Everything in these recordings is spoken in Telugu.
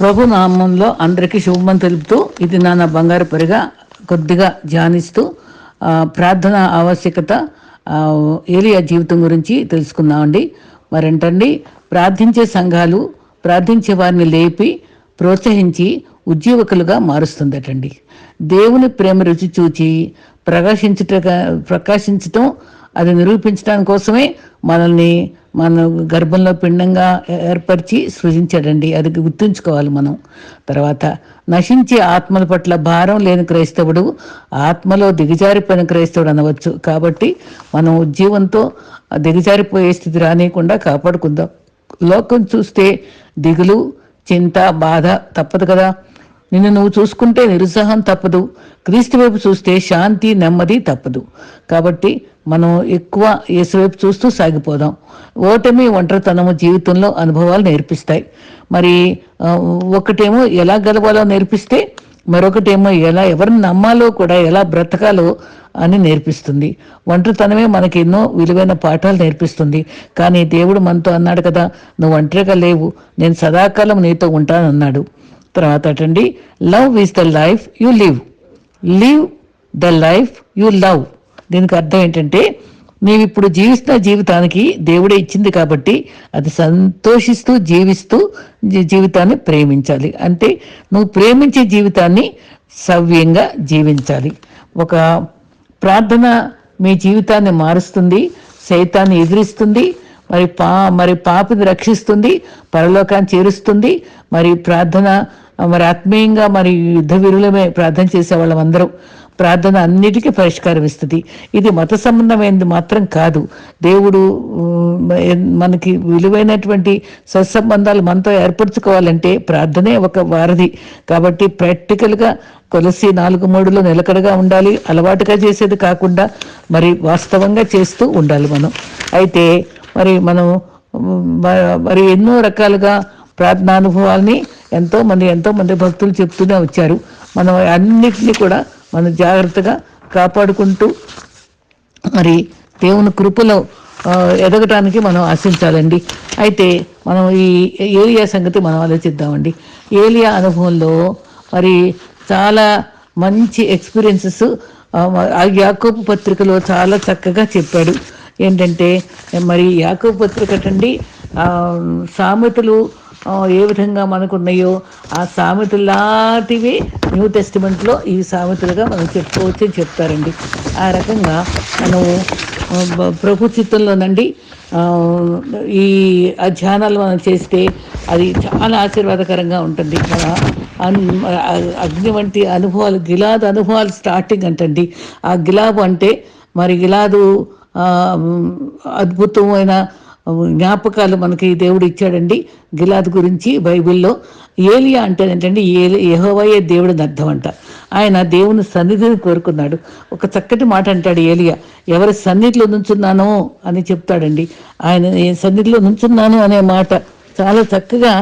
ప్రభు నామంలో అందరికీ శుభమని తెలుపుతూ ఇది నాన్న బంగారు పరిగా కొద్దిగా ధ్యానిస్తూ ప్రార్థన ఆవశ్యకత ఏలియా జీవితం గురించి తెలుసుకుందామండి. మరేంటండి ప్రార్థించే సంఘాలు ప్రార్థించే వారిని లేపి ప్రోత్సహించి ఉజ్జీవకులుగా మారుస్తుందటండి. దేవుని ప్రేమ రుచి చూచి ప్రకాశించట ప్రకాశించటం అది నిరూపించడం కోసమే మనల్ని మన గర్భంలో పిండంగా ఏర్పరిచి సృజించాడండి. అది గుర్తుంచుకోవాలి మనం. తర్వాత నశించే ఆత్మల పట్ల భారం లేని క్రైస్తవుడు ఆత్మలో దిగజారిపోయిన క్రైస్తవుడు అనవచ్చు. కాబట్టి మనం ఉజ్జీవంతో దిగజారిపోయే స్థితి రానియకుండా కాపాడుకుందాం. లోకం చూస్తే దిగులు చింత బాధ తప్పదు కదా. నిన్ను నువ్వు చూసుకుంటే నిరుత్సాహం తప్పదు. క్రీస్తు వైపు చూస్తే శాంతి నెమ్మది తప్పదు. కాబట్టి మనం ఎక్కువ యేసు వైపు చూస్తూ సాగిపోదాం. ఓటమి ఒంటరితనము జీవితంలో అనుభవాలు నేర్పిస్తాయి. మరి ఒకటేమో ఎలా గెలవాలో నేర్పిస్తే మరొకటేమో ఎలా ఎవరిని నమ్మాలో కూడా ఎలా బ్రతకాలో అని నేర్పిస్తుంది. ఒంటరితనమే మనకి ఎన్నో విలువైన పాఠాలు నేర్పిస్తుంది. కానీ దేవుడు మనతో అన్నాడు కదా నువ్వు ఒంటరిగా లేవు నేను సదాకాలం నీతో ఉంటానన్నాడు. తర్వాత అటండి love is the life you live. Live the life you love. దీనికి అర్థం ఏంటంటే నీవు ఇప్పుడు జీవిస్తున్న జీవితానికి దేవుడే ఇచ్చింది కాబట్టి అది సంతోషిస్తూ జీవిస్తూ జీవితాన్ని ప్రేమించాలి. అంటే నువ్వు ప్రేమించే జీవితాన్ని సవ్యంగా జీవించాలి. ఒక ప్రార్థన మీ జీవితాన్ని మారుస్తుంది సైతాన్ని ఎదిరిస్తుంది మరి పా మరి పాపిని రక్షిస్తుంది పరలోకాన్ని చేరుస్తుంది మరి ప్రార్థన మరి ఆత్మీయంగా మరి యుద్ధ వీరులమే ప్రార్థన చేసే వాళ్ళం ప్రార్థన అన్నిటికీ పరిష్కారం ఇస్తుంది. ఇది మత సంబంధమైనది మాత్రం కాదు. దేవుడు మనకి విలువైనటువంటి సత్సంబంధాలు మనతో ఏర్పరచుకోవాలంటే ప్రార్థనే ఒక వారధి. కాబట్టి ప్రాక్టికల్గా కొలసి నాలుగు మూడులో నిలకడగా ఉండాలి అలవాటుగా చేసేది కాకుండా మరి వాస్తవంగా చేస్తూ ఉండాలి మనం. అయితే మరి మనం మరి ఎన్నో రకాలుగా ప్రార్థనా ఎంతోమంది ఎంతోమంది భక్తులు చెప్తూనే వచ్చారు. మనం అన్నిటినీ కూడా మనం జాగ్రత్తగా కాపాడుకుంటూ మరి దేవుని కృపలో ఎదగటానికి మనం ఆశించాలండి. అయితే మనం ఈ ఏలియా సంగతి మనం ఆలోచిద్దామండి. ఏలియా అనుభవంలో మరి చాలా మంచి ఎక్స్పీరియన్సెస్ ఆ యాకోబు పత్రికలో చాలా చక్కగా చెప్పాడు. ఏంటంటే మరి యాకోబు పత్రిక అండి సామెతలు ఏ విధంగా మనకు ఉన్నాయో ఆ సామెతలాంటివి న్యూ టెస్టిమెంట్లో ఈ సామెతలుగా మనం చెప్పుకోవచ్చు అని చెప్తారండి. ఆ రకంగా మనం ప్రభు చిత్తంలోనండి ఈ అధ్యానాలు మనం చేస్తే అది చాలా ఆశీర్వాదకరంగా ఉంటుంది. మన అగ్ని వంటి అనుభవాలు గిలాదు అనుభవాలు స్టార్టింగ్ అంటండి. ఆ గిలాబు అంటే మరి గిలాదు అద్భుతమైన జ్ఞాపకాలు మనకి దేవుడు ఇచ్చాడండి. గిలాద్ గురించి బైబిల్లో ఏలియా అంటే ఏంటంటే ఏలి యెహోవాయే దేవుడిని అర్థం అంట. ఆయన దేవుని సన్నిధిని కోరుకున్నాడు. ఒక చక్కటి మాట అంటాడు ఏలియా. ఎవరి సన్నిధిలో నుంచున్నాను అని చెప్తాడండి. ఆయన సన్నిధిలో నుంచున్నాను అనే మాట చాలా చక్కగా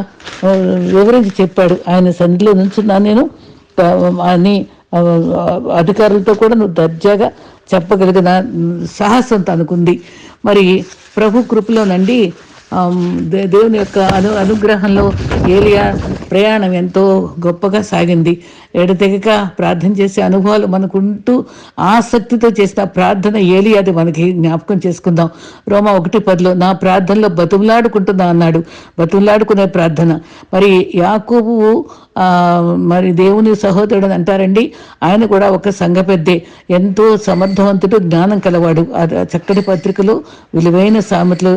వివరించి చెప్పాడు. ఆయన సన్నిధిలో నుంచున్నాను నేను అని అధికారులతో కూడా నువ్వు దర్జాగా చెప్పగలిగిన సాహసం తనకుంది. మరి ప్రభు కృపలోనండి దేవుని యొక్క అను అనుగ్రహంలో ఏలియా ప్రయాణం ఎంతో గొప్పగా సాగింది. ఎడతెగక ప్రార్థన చేసే అనుభవాలు మనకుంటూ ఆసక్తితో చేసిన ప్రార్థన ఏలి అది మనకి జ్ఞాపకం చేసుకుందాం. రోమా ఒకటి పదిలో నా ప్రార్థనలో బతుములాడుకుంటున్నా అన్నాడు. బతుములాడుకునే ప్రార్థన. మరి యాకోబు మరి దేవుని సహోదరుడు అని అంటారండి. ఆయన కూడా ఒక సంఘ పెద్దే. ఎంతో సమర్థవంతుడు జ్ఞానం కలవాడు. చక్కటి పత్రికలో విలువైన సామెతలు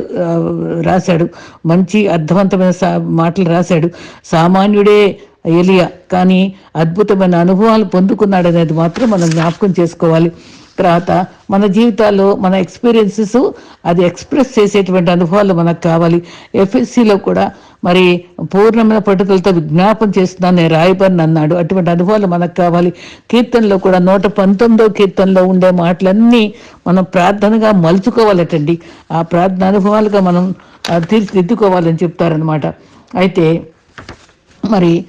రాశాడు. మంచి అర్థవంతమైన సా మాటలు రాశాడు. సామాన్యుడే ఎలియా కానీ అద్భుతమైన అనుభవాలు పొందుకున్నాడు అనేది మాత్రం మనం జ్ఞాపకం చేసుకోవాలి. తర్వాత మన జీవితాల్లో మన ఎక్స్పీరియన్సెస్ అది ఎక్స్ప్రెస్ చేసేటువంటి అనుభవాలు మనకు కావాలి. ఎఫ్ఎస్సిలో కూడా మరి పూర్ణమైన పట్టుదలతో విజ్ఞాపం చేస్తున్నాను నేను రాయబడిని అన్నాడు. అటువంటి అనుభవాలు మనకు కావాలి. కీర్తనలో కూడా నూట పంతొమ్మిదో కీర్తనలో ఉండే మాటలన్నీ మనం ప్రార్థనగా మలుచుకోవాలటండి. ఆ ప్రార్థన అనుభవాలుగా మనం తీర్చిదిద్దుకోవాలని చెప్తారనమాట అయితే మరి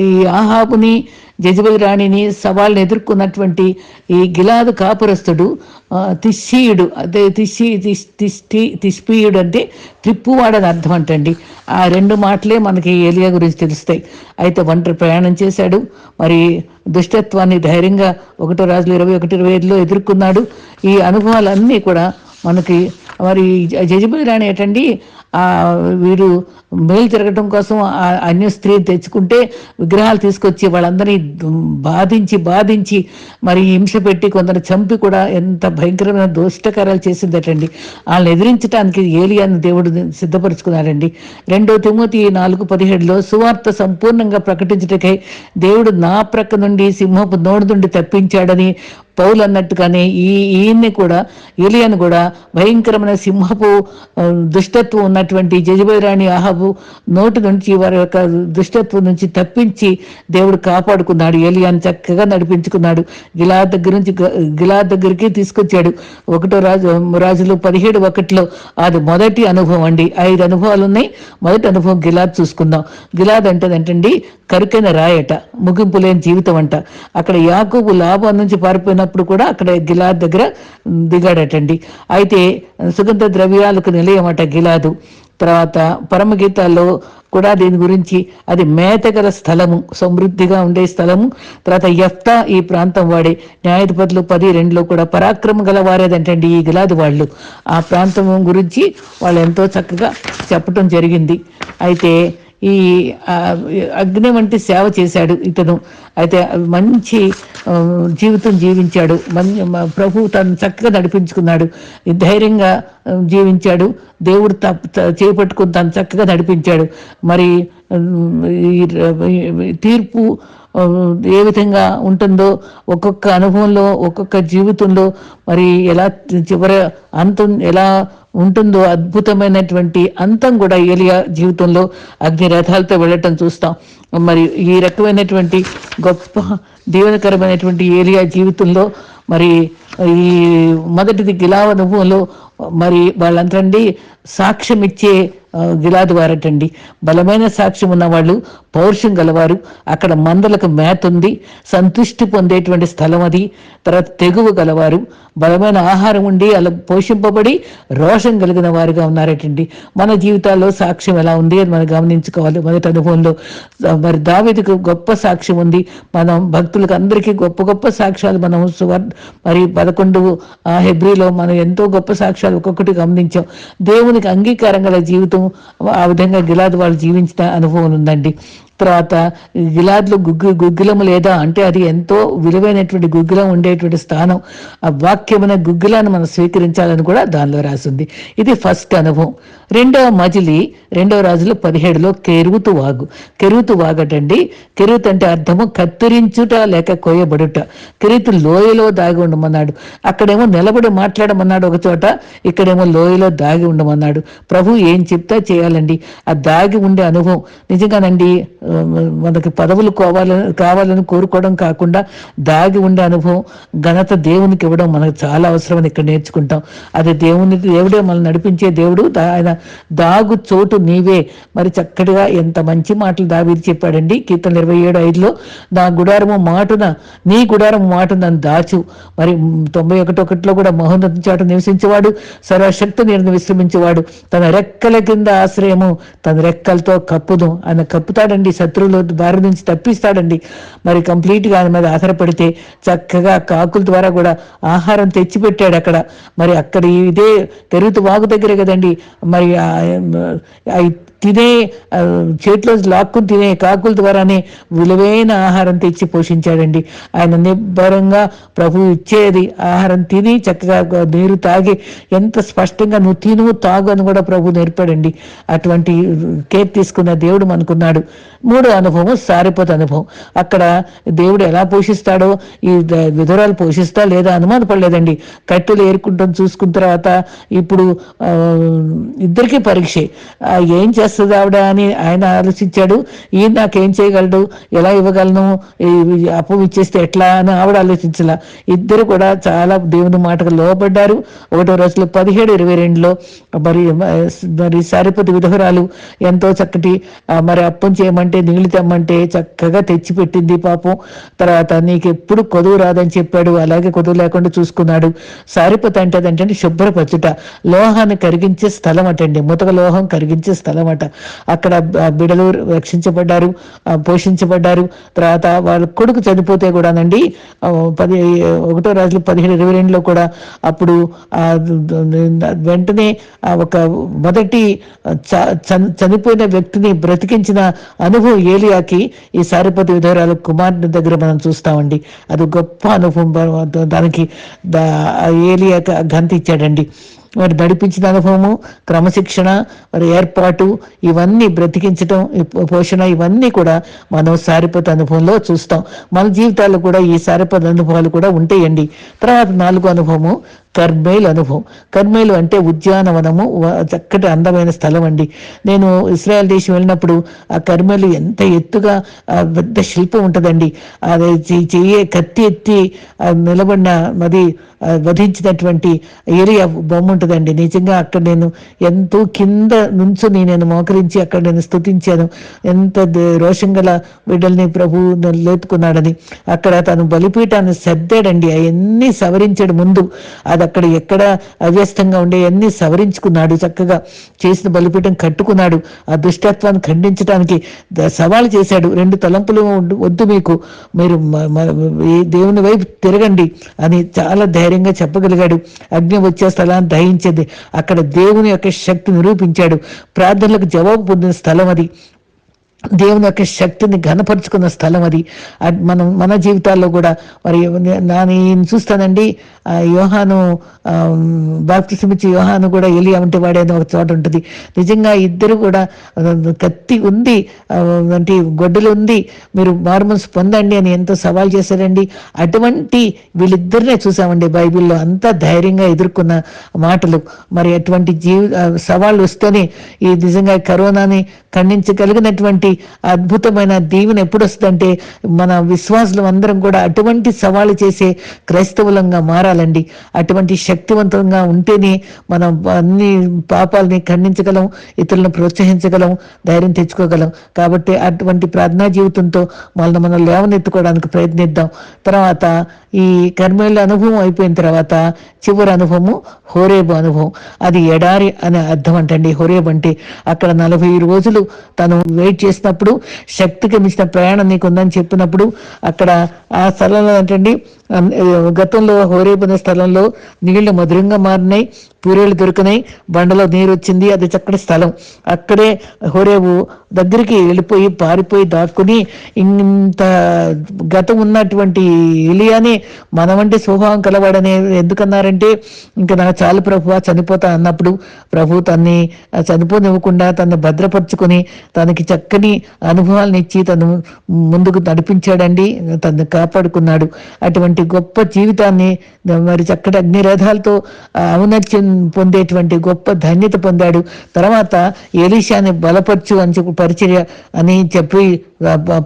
ఈ ఆహాబుని జజబలి రాణిని సవాళ్ళని ఎదుర్కొన్నటువంటి ఈ గిలాదు కాపురస్తుడు ఆ, అదే తిష్షి తిష్ తిష్టి తిష్పీయుడు అంటే త్రిప్పువాడని అర్థం అంటండి. ఆ రెండు మాటలే మనకి ఏలియా గురించి తెలుస్తాయి. అయితే ఒంటరి ప్రయాణం చేశాడు. మరి దుష్టత్వాన్ని ధైర్యంగా ఒకటో రాజులు ఇరవై ఒకటి ఇరవై ఐదులో ఎదుర్కొన్నాడు. ఈ అనుభవాలన్నీ కూడా మనకి మరి జజబలి రాణి ఏంటండి వీడు మేలు తిరగటం కోసం ఆ అన్య స్త్రీ తెచ్చుకుంటే విగ్రహాలు తీసుకొచ్చి వాళ్ళందరినీ బాధించి బాధించి మరి హింస పెట్టి కొందరు చంపి కూడా ఎంత భయంకరమైన దోష్టకారాలు చేసిందటండి. వాళ్ళని ఎదిరించడానికి ఏలియాను దేవుడు సిద్ధపరుచుకున్నాడండి. రెండో తిమోతి నాలుగు పదిహేడులో సువార్త సంపూర్ణంగా ప్రకటించటకై దేవుడు నా ప్రక్క నుండి సింహపు నోడు నుండి తప్పించాడని పౌలు అన్నట్టుగానే ఈ ఈయన్ని కూడా ఏలియాను కూడా భయంకరమైన సింహపు దుష్టత్వం ఉన్నటువంటి జజబైరాణి ఆహాబు నోటి నుంచి వారి యొక్క దుష్టత్వం నుంచి తప్పించి దేవుడు కాపాడుకున్నాడు. ఏలియాను చక్కగా నడిపించుకున్నాడు. గిలా దగ్గర నుంచి గిలా దగ్గరికి తీసుకొచ్చాడు. ఒకటో రాజు రాజులు పదిహేడు ఒకటిలో అది మొదటి అనుభవం అండి. ఐదు అనుభవాలు ఉన్నాయి. మొదటి అనుభవం గిలాద్ చూసుకుందాం. గిలాద్ అంటే ఏంటండి? కరుకైన రాయట ముగింపు లేని జీవితం అంట. అక్కడ యాకోబు లాభం నుంచి పారిపోయిన పారిపోయినప్పుడు కూడా అక్కడ గిలాద్ దగ్గర దిగాడటండి. అయితే సుగంధ ద్రవ్యాలకు నిలయమట గిలాదు. తర్వాత పరమగీతాల్లో కూడా దీని గురించి అది మేతగల స్థలము సమృద్ధిగా ఉండే స్థలము. తర్వాత యఫ్తా ఈ ప్రాంతం వాడే న్యాయాధిపతులు పది రెండులో కూడా పరాక్రమం గల వారేదంటండి ఈ గిలాది వాళ్ళు. ఆ ప్రాంతం గురించి వాళ్ళు ఎంతో చక్కగా చెప్పటం జరిగింది. అయితే ఈ ఆ, అగ్ని వంటి సేవ చేశాడు ఇతను అయితే మంచి జీవితం జీవించాడు మన్ ప్రభు తను చక్కగా నడిపించుకున్నాడు ధైర్యంగా జీవించాడు దేవుడు తప్ప త- చేపట్టుకుని తను చక్కగా నడిపించాడు మరి తీర్పు ఏ విధంగా ఉంటుందో ఒక్కొక్క అనుభవంలో ఒక్కొక్క జీవితంలో మరి ఎలా చివరి అంతం ఎలా ఉంటుందో అద్భుతమైనటువంటి అంతం కూడా ఏలియా జీవితంలో అగ్ని రథాలతో వెళ్ళటం చూస్తాం. మరి ఈ రకమైనటువంటి గొప్ప దీవెనకరమైనటువంటి ఏలియా జీవితంలో మరి ఈ మొదటిది గిలావ అనుభవంలో మరి వాళ్ళంతండి సాక్ష్యం ఇచ్చే గిలాది గిలాదు వారటండి. బలమైన సాక్ష్యం ఉన్న వాళ్ళు పౌరుషం గలవారు. అక్కడ మందలకు మేత ఉంది. సంతృష్టి పొందేటువంటి స్థలం అది. తర్వాత తెగువ గలవారు. బలమైన ఆహారం ఉండి అలా పోషింపబడి రోషం కలిగిన వారుగా ఉన్నారటండి. మన జీవితాల్లో సాక్ష్యం ఎలా ఉంది అని మనం గమనించుకోవాలి. మొదటి అనుభవంలో మరి దావిదికి గొప్ప సాక్ష్యం ఉంది. మనం భక్తులకు అందరికీ గొప్ప గొప్ప సాక్ష్యాలు మనం మరి పదకొండు ఆ హెబ్రిలో మనం ఎంతో గొప్ప సాక్ష్యాలు ఒక్కొక్కటి గమనించాం. దేవునికి అంగీకారం గల జీవితం ఆ విధంగా గిలాదు వాళ్ళు జీవించిన అనుభవం ఉందండి. తర్వాత గిలాద్లో గుగ్గు గుగ్గిలం లేదా అంటే అది ఎంతో విలువైనటువంటి గుగ్గిలం ఉండేటువంటి స్థానం. ఆ వాక్యమైన గుగ్గిలాన్ని మనం స్వీకరించాలని కూడా దానిలో రాసింది. ఇది ఫస్ట్ అనుభవం. రెండవ మజిలి రెండవ రాజులో పదిహేడులో కెరువుతు వాగు. కెరువుతు వాగటండి. కెరువుతు అంటే అర్థము కత్తిరించుట లేక కోయబడుట కెరువుతు లోయలో దాగి ఉండమన్నాడు. అక్కడేమో నిలబడి మాట్లాడమన్నాడు ఒక చోట. ఇక్కడేమో లోయలో దాగి ఉండమన్నాడు. ప్రభు ఏం చెప్తా చేయాలండి? ఆ దాగి ఉండే అనుభవం. నిజంగానండి మనకి పదవులు కావాలని కావాలని కోరుకోవడం కాకుండా దాగి ఉండే అనుభవం ఘనత దేవునికి ఇవ్వడం మనకు చాలా అవసరమని ఇక్కడ నేర్చుకుంటాం. అది దేవుని దేవుడే మనల్ని నడిపించే దేవుడు. దా- ఆయన దాగు చోటు నీవే. మరి చక్కటిగా ఎంత మంచి మాటలు దావీది చెప్పాడండి. కీర్తన ఇరవై ఏడు ఐదులో నా గుడారము మాటున నీ గుడారము మాట నన్ను దాచు. మరి తొంభై ఒకటి ఒకటిలో కూడా మహోన్నత చాటు నివసించేవాడు సర్వశక్తి నేను విశ్రమించేవాడు. తన రెక్కల కింద ఆశ్రయము తన రెక్కలతో కప్పుదు. ఆయన కప్పుతాడండి శత్రువుల బారి నుంచి తప్పిస్తాడండి. మరి కంప్లీట్గా ఆయన మీద ఆధారపడితే చక్కగా కాకుల ద్వారా కూడా ఆహారం తెచ్చిపెట్టాడు అక్కడ. మరి అక్కడ ఇదే తెరుగుతు వాగు దగ్గరే కదండి. మరి ఆ తినే చేతిలో లాక్కుని తినే కాకుల ద్వారానే విలువైన ఆహారం తెచ్చి పోషించాడండి. ఆయన నిబ్బరంగా ప్రభు ఇచ్చేది ఆహారం తిని చక్కగా నీరు తాగి ఎంత స్పష్టంగా నువ్వు తిను తాగు అని కూడా ప్రభు నేర్పాడండి. అటువంటి కేర్ తీసుకున్న దేవుడు మనకున్నాడు. మూడో అనుభవం సారిపోత అనుభవం. అక్కడ దేవుడు ఎలా పోషిస్తాడో ఈ విధురాలు పోషిస్తా లేదా అనుమాన పడలేదండి కట్టెలు ఏరుకుంటాం చూసుకున్న తర్వాత ఇప్పుడు ఇద్దరికీ పరీక్షే. ఏం చేస్తా? చేస్తుంది ఆవిడ అని ఆయన ఆలోచించాడు. ఈయన నాకేం చేయగలడు? ఎలా ఇవ్వగలను? ఈ అప్పు ఇచ్చేస్తే ఎట్లా అని ఆవిడ ఆలోచించాల. ఇద్దరు కూడా చాలా దేవుని మాటకు లోపడ్డారు ఒకటో రోజులు పదిహేడు ఇరవై రెండులో మరి మరి సారిపతి విధవరాలు ఎంతో చక్కటి మరి అప్పం చేయమంటే నీళ్ళు తెమ్మంటే చక్కగా తెచ్చి పెట్టింది పాపం. తర్వాత నీకు ఎప్పుడు కొదువు రాదని చెప్పాడు. అలాగే కొదువు లేకుండా చూసుకున్నాడు. సారిపతి అంటే అదంటే శుభ్రపరచుట. లోహాన్ని కరిగించే స్థలం అటండి. ముతక లోహం కరిగించే స్థలం అట. అక్కడ బిడలు రక్షించబడ్డారు పోషించబడ్డారు. తర్వాత వాళ్ళ కొడుకు చనిపోతే కూడానండి పది ఒకటో రాజులు పదిహేడు ఇరవై రెండులో కూడా అప్పుడు వెంటనే ఒక మొదటి చ- చ- చనిపోయిన వ్యక్తిని బ్రతికించిన అనుభవం ఏలియాకి ఈ సారిపతి విధవరాలు కుమారుని దగ్గర మనం చూస్తామండి. అది గొప్ప అనుభవం. దానికి దా- ఏలియాకి గంత ఇచ్చాడండి. వారు నడిపించిన అనుభవము క్రమశిక్షణ వారి ఏర్పాటు ఇవన్నీ బ్రతికించటం పోషణ ఇవన్నీ కూడా మనం సారిపత అనుభవంలో చూస్తాం. మన జీవితాల్లో కూడా ఈ సారిపత అనుభవాలు కూడా ఉంటాయండి. తర్వాత నాలుగు అనుభవము కర్మేలు అనుభవం. కర్మేలు అంటే ఉద్యానవనము చక్కటి అందమైన స్థలం అండి నేను ఇస్రాయల్ దేశం వెళ్ళినప్పుడు ఆ కర్మేలు ఎంత ఎత్తుగా పెద్ద శిల్పం ఉంటుందండి. అది చెయ్యే కత్తి ఎత్తి నిలబడిన అది వధించినటువంటి ఏరియా బొమ్మ ఉంటుందండి. నిజంగా అక్కడ నేను ఎంతో కింద నుంచుని నేను మోకరించి అక్కడ నేను స్థుతించాను ఎంత రోషం గల బిడ్డల్ని ప్రభు లేపుకున్నాడని. అక్కడ తను బలిపీఠాన్ని సర్దాడండి. అవన్నీ సవరించాడు ముందు అది అక్కడ ఎక్కడ అవ్యస్తంగా ఉండే అన్ని సవరించుకున్నాడు. చక్కగా చేసిన బలిపీఠం కట్టుకున్నాడు. ఆ దుష్టత్వాన్ని ఖండించడానికి ద- సవాలు చేశాడు. రెండు తలంపులు వద్దు మీకు. మీరు మ- మ- దేవుని వైపు తిరగండి అని చాలా ధైర్యంగా చెప్పగలిగాడు. అగ్ని వచ్చే స్థలాన్ని దహించింది. అక్కడ దేవుని యొక్క శక్తి నిరూపించాడు. ప్రార్థనలకు జవాబు పొందిన స్థలం అది. దేవుని యొక్క శక్తిని ఘనపరుచుకున్న స్థలం అది. మనం మన జీవితాల్లో కూడా మరి నా నేను చూస్తానండి ఆ యోహాను బాప్తిసమిచ్చి యోహాను కూడా ఎలియా ఉంటే వాడే అని ఒక చోట ఉంటుంది. నిజంగా ఇద్దరు కూడా కత్తి ఉంది అంటే గొడ్డలు ఉంది మీరు మార్మల్స్ పొందండి అని ఎంతో సవాల్ చేశారండి. అటువంటి వీళ్ళిద్దరినే చూసామండి బైబిల్లో అంతా ధైర్యంగా ఎదుర్కొన్న మాటలు. మరి అటువంటి జీవి సవాళ్ళు వస్తేనే ఈ నిజంగా కరోనాని ఖండించగలిగినటువంటి అద్భుతమైన దీవెన ఎప్పుడు వస్తుందంటే మన విశ్వాసులు అందరం కూడా అటువంటి సవాలు చేసే క్రైస్తవులంగా మారాలండి. అటువంటి శక్తివంతంగా ఉంటేనే మనం అన్ని పాపాలని ఖండించగలం ఇతరులను ప్రోత్సహించగలం ధైర్యం తెచ్చుకోగలం. కాబట్టి అటువంటి ప్రార్థనా జీవితంతో మనల్ని మనం లేవనెత్తుకోవడానికి ప్రయత్నిద్దాం. తర్వాత ఈ కర్మేళ్ళ అనుభవం అయిపోయిన తర్వాత చివరి అనుభవము హోరేబు అనుభవం. అది ఎడారి అనే అర్థం అంటండి. హోరేబు అంటే అక్కడ నలభై రోజులు తను వెయిట్ చేసినప్పుడు శక్తికి మించిన ప్రయాణం నీకు ఉందని చెప్పినప్పుడు అక్కడ ఆ స్థలంలో ఏంటండి గతంలో హోరేబు స్థలంలో నీళ్ళు మధురంగా మారినాయి పూరేలు దొరికినాయి బండలో నీరు వచ్చింది అది చక్కటి స్థలం. అక్కడే హోరేబు దగ్గరికి వెళ్ళిపోయి పారిపోయి దాక్కుని ఇంత గతం ఉన్నటువంటి ఇలియాని మనమంటే స్వభావం కలవాడని ఎందుకన్నారంటే ఇంకా నాకు చాలు ప్రభు చనిపోతా అన్నప్పుడు ప్రభు తన్ని చనిపోనివ్వకుండా తను భద్రపరుచుకొని తనకి చక్కని అనుభవాలను ఇచ్చి తను ముందుకు నడిపించాడండి తను కాపాడుకున్నాడు. అటువంటి గొప్ప జీవితాన్ని మరి చక్కటి అగ్నిరథాలతో ఔన్నత్యం పొందేటువంటి గొప్ప ధన్యత పొందాడు. తర్వాత ఎలీషాని బలపరచు అని చెప్పి పరిచర్య అని చెప్పి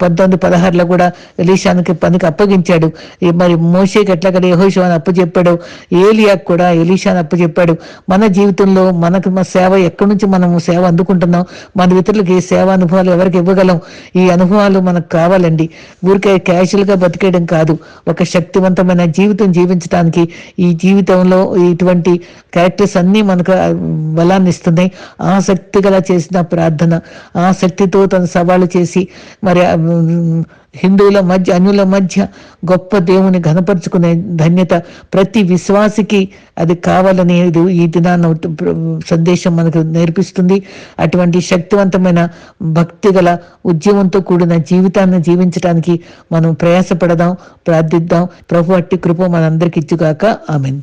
పంతొమ్మిది పదహారులో కూడా ఎలీషానికి పనికి అప్పగించాడు. ఈ మరి మోషేకి ఎట్లాగడ యెహోషువని అప్పచెప్పాడు. ఏలియాకు కూడా ఎలీషాని అప్పచెప్పాడు. మన జీవితంలో మనకు మన సేవ ఎక్కడి నుంచి మనం సేవ అందుకుంటున్నాం? మన ఇతరులకు ఈ సేవ అనుభవాలు ఎవరికి ఇవ్వగలం? ఈ అనుభవాలు మనకు కావాలండి. ఊరికే క్యాషువల్గా బతికేయడం కాదు. ఒక శక్తి శక్తివంతమైన జీవితం జీవించడానికి ఈ జీవితంలో ఇటువంటి క్యారెక్టర్స్ అన్నీ మనకు బలాన్ని ఇస్తున్నాయి. ఆసక్తి గల చేసిన ప్రార్థన ఆసక్తితో తన సవాలు చేసి మరి హిందువుల మధ్య అన్యుల మధ్య గొప్ప దేవుని ఘనపరుచుకునే ధన్యత ప్రతి విశ్వాసికి అది కావాలని ఈ దినాన్న సందేశం మనకు నేర్పిస్తుంది. అటువంటి శక్తివంతమైన భక్తి గల ఉద్యమంతో కూడిన జీవితాన్ని జీవించడానికి మనం ప్రయాసపడదాం ప్రార్థిద్దాం. ప్రభు అట్టి కృప మనందరికి ఇచ్చుగాక. ఆమెన్.